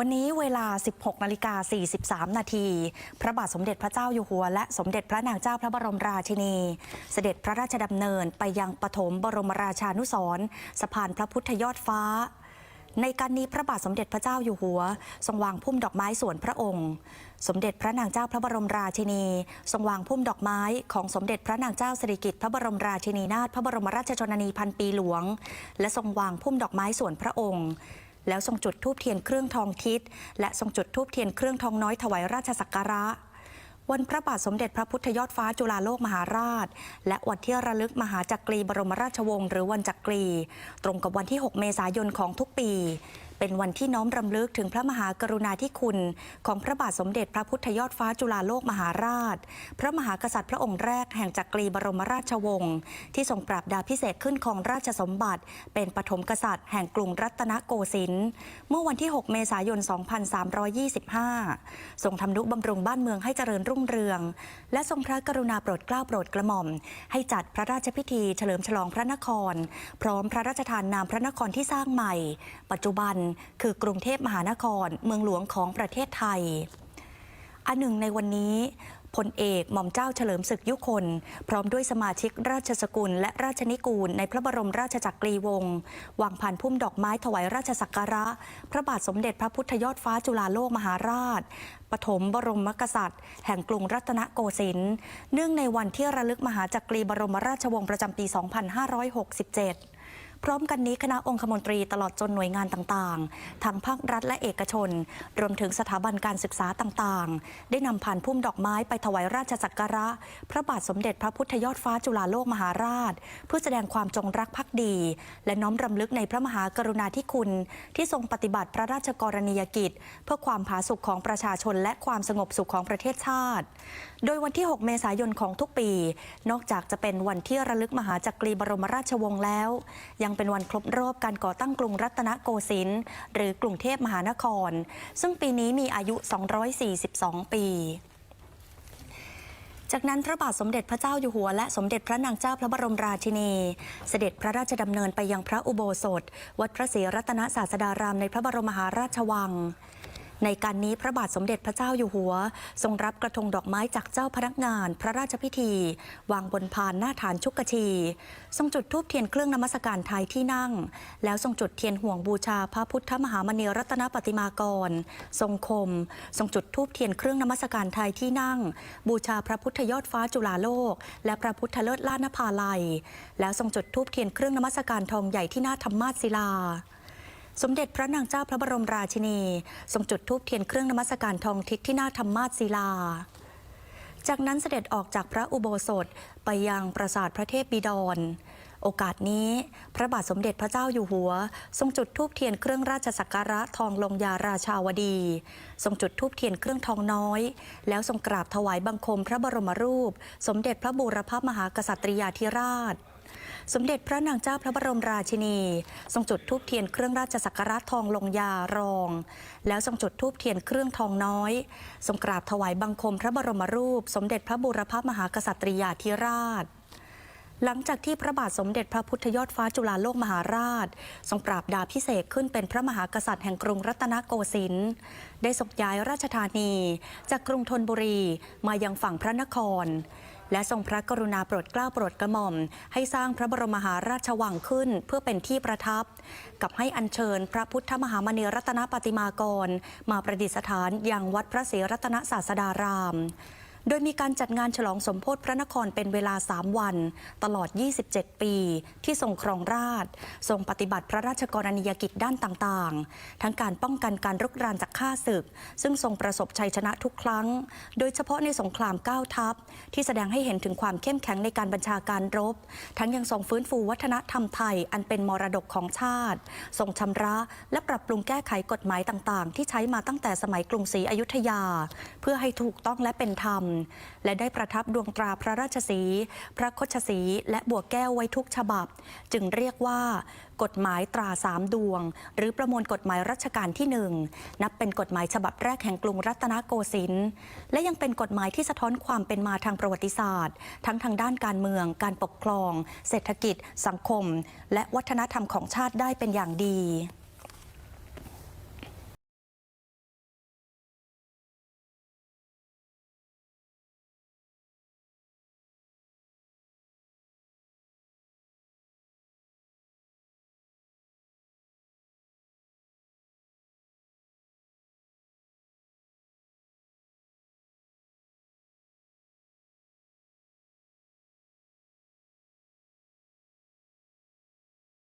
วันนี้เวลา 16นาฬิกา43 นาที พระบาทสมเด็จพระเจ้าอยู่หัว และสมเด็จพระนางเจ้าพระบรมราชินี เสด็จพระราชดำเนินไปยังปฐมบรมราชานุสรณ์สะพานพระพุทธยอดฟ้า ในการนี้พระบาทสมเด็จพระเจ้าอยู่หัว ทรงวางพุ่มดอกไม้ส่วนพระองค์ สมเด็จพระนางเจ้าพระบรมราชินี ทรงวางพุ่มดอกไม้ของสมเด็จพระนางเจ้าสิริกิติ์พระบรมราชินีนาถพระบรมราชชนนีพันปีหลวง และทรงวางพุ่มดอกไม้ส่วนพระองค์ แล้วทรงจุดทูบเทียนเครื่องทองทิศและทรงจุดทูบเทียนเครื่องทองน้อยถวายราชสักการะ วันพระบาทสมเด็จพระพุทธยอดฟ้าจุฬาโลกมหาราช และวันที่ระลึกมหาจักรีบรมราชวงศ์หรือวันจักรี ตรงกับวันที่ 6 เมษายนของทุกปี เป็นวันที่น้อมรำลึกถึงพระมหากรุณาธิคุณ ของพระบาทสมเด็จพระพุทธยอดฟ้าจุฬาโลกมหาราช พระมหากษัตริย์พระองค์แรกแห่งจักรีบรมราชวงศ์ที่ทรงปราบดาพิเศษขึ้นครองราชสมบัติ เป็นปฐมกษัตริย์แห่งกรุงรัตนโกสินทร์เมื่อวันที่ 6 เมษายน 2325 ทรงทำนุบำรุงบ้านเมืองให้เจริญรุ่งเรือง และทรงพระกรุณาโปรดเกล้าโปรดกระหม่อม ให้จัดพระราชพิธีเฉลิมฉลองพระนคร พร้อมพระราชทานนามพระนครที่สร้างใหม่ ปัจจุบันคือกรุงเทพมหานครเมืองหลวงของประเทศไทย อันหนึ่งในวันนี้พลเอกหม่อมเจ้าเฉลิมศึกยุคน พร้อมด้วยสมาชิกราชสกุล และราชนิกูล ในพระบรมราชจักรีวงศ์วางผ่านพุ่มดอกไม้ถวายราชสักการะ พระบาทสมเด็จพระพุทธยอดฟ้าจุฬาโลกมหาราช ปฐมบรมกษัตริย์ แห่งกรุงรัตนโกสินทร์เนื่องในวันที่ระลึกมหาจักรีบรมราชวงศ์ประจำปี 2567 พร้อมกันนี้คณะองคมนตรีตลอดจนหน่วยงานต่างๆ ทั้งภาครัฐและเอกชน รวมถึงสถาบันการศึกษาต่างๆ ได้นำผ่านพุ่มดอกไม้ไปถวายราชสักการะ พระบาทสมเด็จพระพุทธยอดฟ้าจุฬาโลกมหาราช เพื่อแสดงความจงรักภักดี และน้อมรำลึกในพระมหากรุณาธิคุณ ที่ทรงปฏิบัติพระราชกรณียกิจ เพื่อความผาสุกของประชาชนและความสงบสุขของประเทศชาติ โดยวันที่ 6 เมษายนของทุกปี นอกจากจะเป็นวันที่ระลึกมหาจักรีบรมราชวงศ์แล้วยังเป็นวันครบรอบการก่อตั้งกรุงรัตนโกสินทร์หรือกรุงเทพมหานคร ซึ่งปีนี้มีอายุ 242 ปีจากนั้นพระบาทสมเด็จพระเจ้าอยู่หัว และสมเด็จพระนางเจ้าพระบรมราชินี เสด็จพระราชดำเนินไปยังพระอุโบสถ วัดพระศรีรัตนศาสดารามในพระบรมมหาราชวัง ในการนี้พระบาทสมเด็จพระเจ้าอยู่หัว ทรงรับกระทงดอกไม้จากเจ้าพนักงาน พระราชพิธี วางบนพานหน้าฐานชุกกชี ทรงจุดธูปเทียนเครื่องนมัสการไทยที่นั่ง แล้วทรงจุดเทียนห่วงบูชาพระพุทธมหามณีรัตนปฏิมากร ทรงคม ทรงจุดธูปเทียนเครื่องนมัสการไทยที่นั่ง บูชาพระพุทธยอดฟ้าจุฬาโลก และพระพุทธเลิศล้านภาลัย แล้วทรงจุดธูปเทียนเครื่องนมัสการทองใหญ่ที่หน้าธรรมาสศิลา สมเด็จพระนางเจ้าพระบรมราชินี ทรงจุดธูปเทียนเครื่องนมัสการทองทิศที่หน้าธรรมาสศิลา จากนั้นเสด็จออกจากพระอุโบสถไปยังปราสาทพระเทพบิดร โอกาสนี้พระบาทสมเด็จพระเจ้าอยู่หัว ทรงจุดธูปเทียนเครื่องราชสักการะทองลงยาราชาวดี ทรงจุดธูปเทียนเครื่องทองน้อย แล้วทรงกราบถวายบังคมพระบรมรูป สมเด็จพระบูรพมหากษัตริยาธิราช สมเด็จพระนางเจ้าพระบรมราชินี ทรงจุดธูปเทียนเครื่องราชสักการะทองลงยารอง แล้วทรงจุดธูปเทียนเครื่องทองน้อย ทรงกราบถวายบังคมพระบรมรูป สมเด็จพระบูรพมหากษัตริยาธิราชหลังจากที่พระบาทสมเด็จพระพุทธยอดฟ้าจุฬาโลกมหาราช ทรงปราบดาพิเศษขึ้นเป็นพระมหากษัตริย์แห่งกรุงรัตนโกสินทร์ได้ทรงย้ายราชธานี จากกรุงธนบุรีมายังฝั่งพระนคร และทรงพระกรุณาโปรดเกล้าโปรดกระหม่อม ให้สร้างพระบรมหาราชวังขึ้นเพื่อเป็นที่ประทับ กับให้อัญเชิญพระพุทธมหามณีรัตนปฏิมากร มาประดิษฐานยังวัดพระศรีรัตนศาสดาราม โดยมีการจัดงานฉลองสมโพธิพระนครเป็นเวลา 3 วัน ตลอด 27 ปี ที่ทรงครองราชทรงปฏิบัติพระราชกรณียกิจด้านต่างๆ ทั้งการป้องกันการรุกรานจากข้าศึก ซึ่งทรงประสบชัยชนะทุกครั้ง โดยเฉพาะในสงครามเก้าทัพ ที่แสดงให้เห็นถึงความเข้มแข็งในการบัญชาการรบ ทั้งยังทรงฟื้นฟูวัฒนธรรมไทยอันเป็นมรดกของชาติ ทรงชำระและปรับปรุงแก้ไขกฎหมายต่างๆ ที่ใช้มาตั้งแต่สมัยกรุงศรีอยุธยา เพื่อให้ถูกต้องและเป็นธรรมและได้ประทับดวงตราพระราชสี พระโคชสี และบัวแก้วไว้ทุกฉบับ จึงเรียกว่า กฎหมายตราสามดวง หรือประมวลกฎหมายรัชกาลที่หนึ่งนับเป็นกฎหมายฉบับแรกแห่งกรุงรัตนโกสินทร์และยังเป็นกฎหมายที่สะท้อนความเป็นมาทางประวัติศาสตร์ ทั้งทางด้านการเมือง การปกครอง เศรษฐกิจ สังคม และวัฒนธรรมของชาติได้เป็นอย่างดี